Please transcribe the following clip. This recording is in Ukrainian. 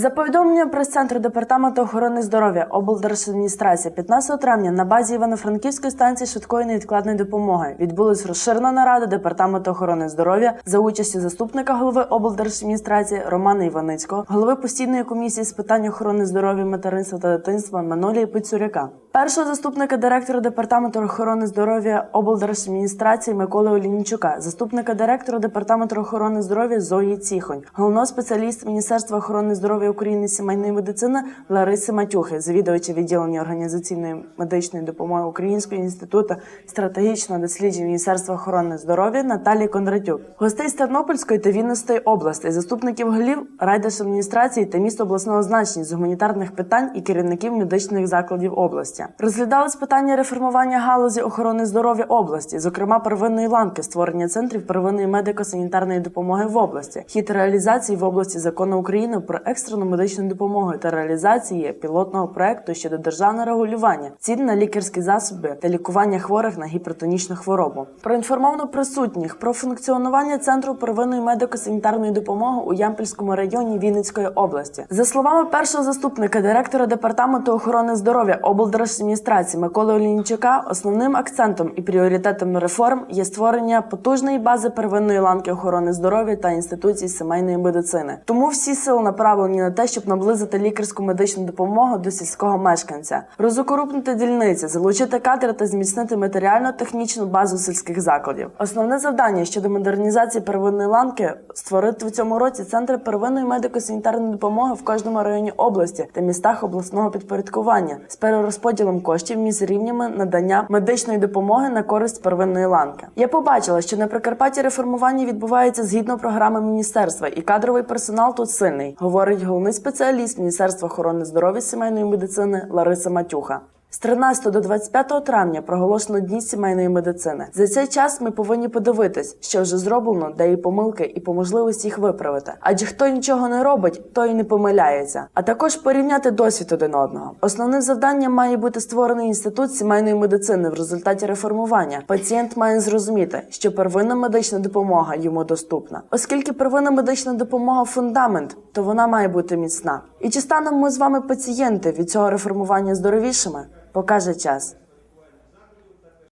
За повідомленням прес-центру департаменту охорони здоров'я облдержадміністрації 15 травня на базі Івано-Франківської станції швидкої невідкладної допомоги відбулась розширена нарада департаменту охорони здоров'я за участю заступника голови облдержадміністрації Романа Іваницького, голови постійної комісії з питань охорони здоров'я, материнства та дитинства Манолії Пицюряка, першого заступника директора департаменту охорони здоров'я облдержадміністрації Миколи Олінічука, заступника директора департаменту охорони здоров'я Зої Ціхонь, головного спеціаліста Міністерства охорони здоров'я України сімейної медицини Лариси Матюхи, завідувача відділення організаційної медичної допомоги Українського інституту стратегічного дослідження Міністерства охорони здоров'я Наталії Кондратюк, гостей з Тернопільської та Вінницької областей, заступників голів райдержадміністрації та міст обласного значення з гуманітарних питань і керівників медичних закладів області. Розглядались питання реформування галузі охорони здоров'я області, зокрема первинної ланки, створення центрів первинної медико-санітарної допомоги в області, хід реалізації в області закону України про екстрену медичну допомогу та реалізації пілотного проекту щодо державного регулювання цін на лікарські засоби та лікування хворих на гіпертонічну хворобу. Проінформовано присутніх про функціонування центру первинної медико-санітарної допомоги у Ямпільському районі Вінницької області. За словами першого заступника директора департаменту охорони здоров'я облдержадміністрації Миколи Олінчука, основним акцентом і пріоритетом реформ є створення потужної бази первинної ланки охорони здоров'я та інституцій сімейної медицини. Тому всі сили направлені на те, щоб наблизити лікарську медичну допомогу до сільського мешканця, розукорупнити дільниці, залучити кадри та зміцнити матеріально-технічну базу сільських закладів. Основне завдання щодо модернізації первинної ланки створити в цьому році центри первинної медико-санітарної допомоги в кожному районі області та містах обласного підпорядкування з перерозподілом коштів між рівнями надання медичної допомоги на користь первинної ланки. Я побачила, що на Прикарпатті реформування відбувається згідно програми міністерства, і кадровий персонал тут сильний, говорить головний спеціаліст Міністерства охорони здоров'я сімейної медицини Лариса Матюха. З 13 до 25 травня проголошено дні сімейної медицини. За цей час ми повинні подивитись, що вже зроблено, де є помилки, і по можливості їх виправити. Адже хто нічого не робить, той і не помиляється. А також порівняти досвід один одного. Основним завданням має бути створений інститут сімейної медицини в результаті реформування. Пацієнт має зрозуміти, що первинна медична допомога йому доступна, оскільки первинна медична допомога фундамент, то вона має бути міцна. І чи станемо ми з вами пацієнти від цього реформування здоровішими? Покаже час.